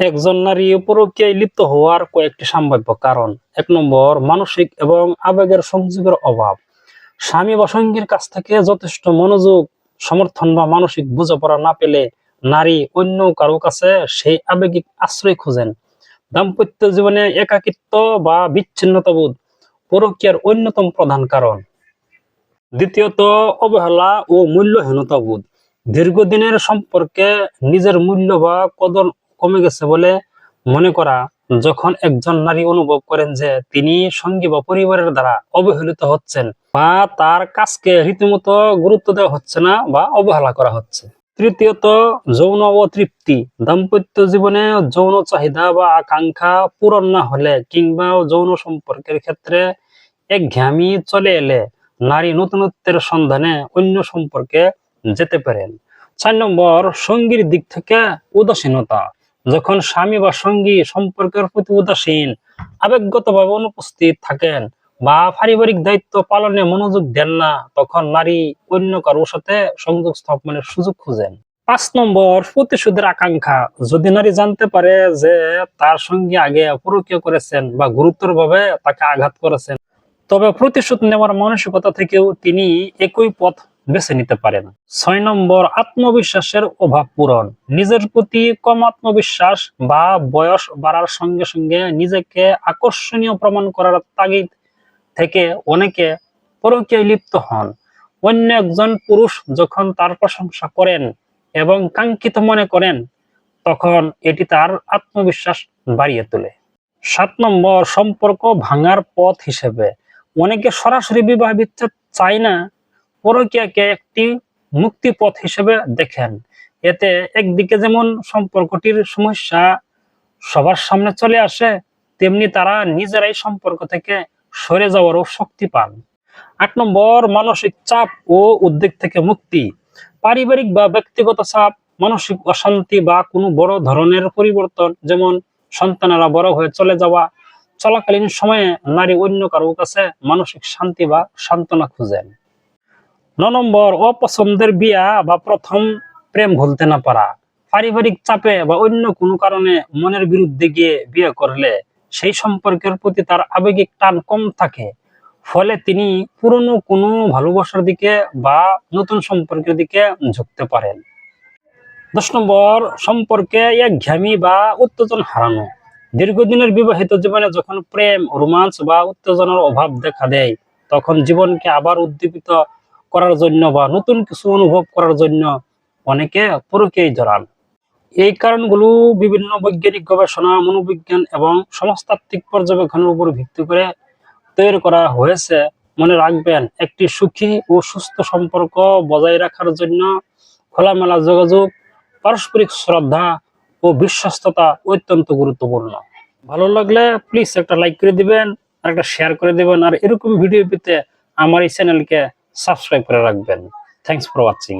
একজন নারী পরকীয়ায় লিপ্ত হওয়ার কয়েকটি সম্ভাব্য কারণ। এক নম্বর, মানসিক এবং আবেগের সংযোগের অভাব। স্বামী বা সঙ্গীর কাছ থেকে যথেষ্ট মনোযোগ, সমর্থন বা মানসিক বোঝাপড়া না পেলে নারী অন্য কারও কাছে সেই আবেগিক আশ্রয় খোঁজেন। দাম্পত্য জীবনে একাকিত্ব বা বিচ্ছিন্নতা বোধ পরকীয়ার অন্যতম প্রধান কারণ। দ্বিতীয়ত, অবহেলা ও মূল্যহীনতা বোধ দীর্ঘদিনের সম্পর্কে নিজের মূল্য বা কদর কমে গেছে বলে মনে করা যখন একজন নারী অনুভব করেন যে তিনি সঙ্গী বা পরিবারের দ্বারা অবহেলিত হচ্ছেন বা তার কাজকে রীতিমতো গুরুত্ব দেওয়া হচ্ছে না বা অবহেলা করা হচ্ছে। তৃতীয়ত, যৌন অতৃপ্তি। দাম্পত্য জীবনে যৌন চাহিদা বা আকাঙ্ক্ষা পূরণ না হলে কিংবা যৌন সম্পর্কের ক্ষেত্রে একঘেয়ামি চলে এলে নারী নতুনত্বের সন্ধানে অন্য সম্পর্কে যেতে পারেন। চার নম্বর, সঙ্গীর দিক থেকে উদাসীনতা। যখন স্বামী বা সঙ্গী সম্পর্কের প্রতি উদাসীন, আবেগগতভাবে অনুপস্থিত থাকেন বা পারিবারিক দায়িত্ব পালনে মনোযোগ দেন না, তখন নারী অন্য কারোর সাথে সংযোগ স্থাপনের সুযোগ খুঁজেন। পাঁচ নম্বর প্রতিশোধের আকাঙ্ক্ষা, যদি নারী জানতে পারে যে তার সঙ্গে আগে পরকীয় করেছেন বা গুরুতরভাবে তাকে আঘাত করেছেন, তবে প্রতিশোধ নেওয়ার মানসিকতা থেকেও তিনি একই পথ বেছে নিতে পারেন। ছয় নম্বর, আত্মবিশ্বাসের অভাব পূরণ। নিজের প্রতি কম আত্মবিশ্বাস বা বয়স বাড়ার সঙ্গে সঙ্গে নিজেকে আকর্ষণীয় প্রমাণ করার তাগিদ থেকে অনেকে পরকীয়ায় লিপ্ত হন। অন্য একজন পুরুষ যখন তার প্রশংসা করেন এবং কাঙ্ক্ষিত মনে করেন, তখন এটি তার আত্মবিশ্বাস বাড়িয়ে তোলে। সাত নম্বর, সম্পর্ক ভাঙার পথ হিসেবে। অনেকে সরাসরি বিবাহ বিচ্ছেদ চায় না পরকীয়াকে একটি মুক্তি পথ হিসেবে দেখেন। এতে একদিকে যেমন সম্পর্কটির সমস্যা সবার সামনে চলে আসে, তেমনি তারা নিজেরাই সম্পর্ক থেকে সরে যাওয়ারও শক্তি পান। আট নম্বর, মানসিক চাপ ও উদ্বেগ থেকে মুক্তি। পারিবারিক বা ব্যক্তিগত চাপ, মানসিক অশান্তি বা কোনো বড় ধরনের পরিবর্তন, যেমন সন্তানেরা বড় হয়ে চলে যাওয়া, চলাকালীন সময়ে নারী অন্য কারও কাছে মানসিক শান্তি বা সান্ত্বনা খুঁজেন। ন নম্বর, অপছন্দের বিয়া বা প্রথম প্রেম ভুলতে না পারা। পারিবারিক চাপে বা অন্য কোনো কারণে মনের বিরুদ্ধে গিয়ে বিয়ে করলে সেই সম্পর্কের প্রতি তার আবেগিক টান কম থাকে। ফলে তিনি পুরনো কোনো ভালোবাসার দিকে বা নতুন সম্পর্কের দিকে ঝুঁকতে পারেন। দশ নম্বর, সম্পর্কে এক ঘ্যামি বা উত্তেজন হারানো। দীর্ঘদিনের বিবাহিত জীবনে যখন প্রেম, রোমাঞ্চ বা উত্তেজনার অভাব দেখা দেয়, তখন জীবনকে আবার উদ্দীপিত করার জন্য বা নতুন কিছু অনুভব করার জন্য অনেকে পরকেই জড়ান। এই কারণগুলো বিভিন্ন বৈজ্ঞানিক গবেষণা, মনোবিজ্ঞান এবং সমাজতাত্ত্বিক পর্যবেক্ষণের উপর ভিত্তি করে তৈরি করা হয়েছে। মনে রাখবেন, একটি সুখী ও সুস্থ সম্পর্ক বজায় রাখার জন্য খোলামেলা যোগাযোগ, পারস্পরিক শ্রদ্ধা ও বিশ্বস্ততা অত্যন্ত গুরুত্বপূর্ণ। ভালো লাগলে প্লিজ একটা লাইক করে দিবেন, আর একটা শেয়ার করে দিবেন, আর এরকম ভিডিও পেতে আমার এই চ্যানেলকে সাবস্ক্রাইব করে রাখবেন থ্যাংকস ফর ওয়াচিং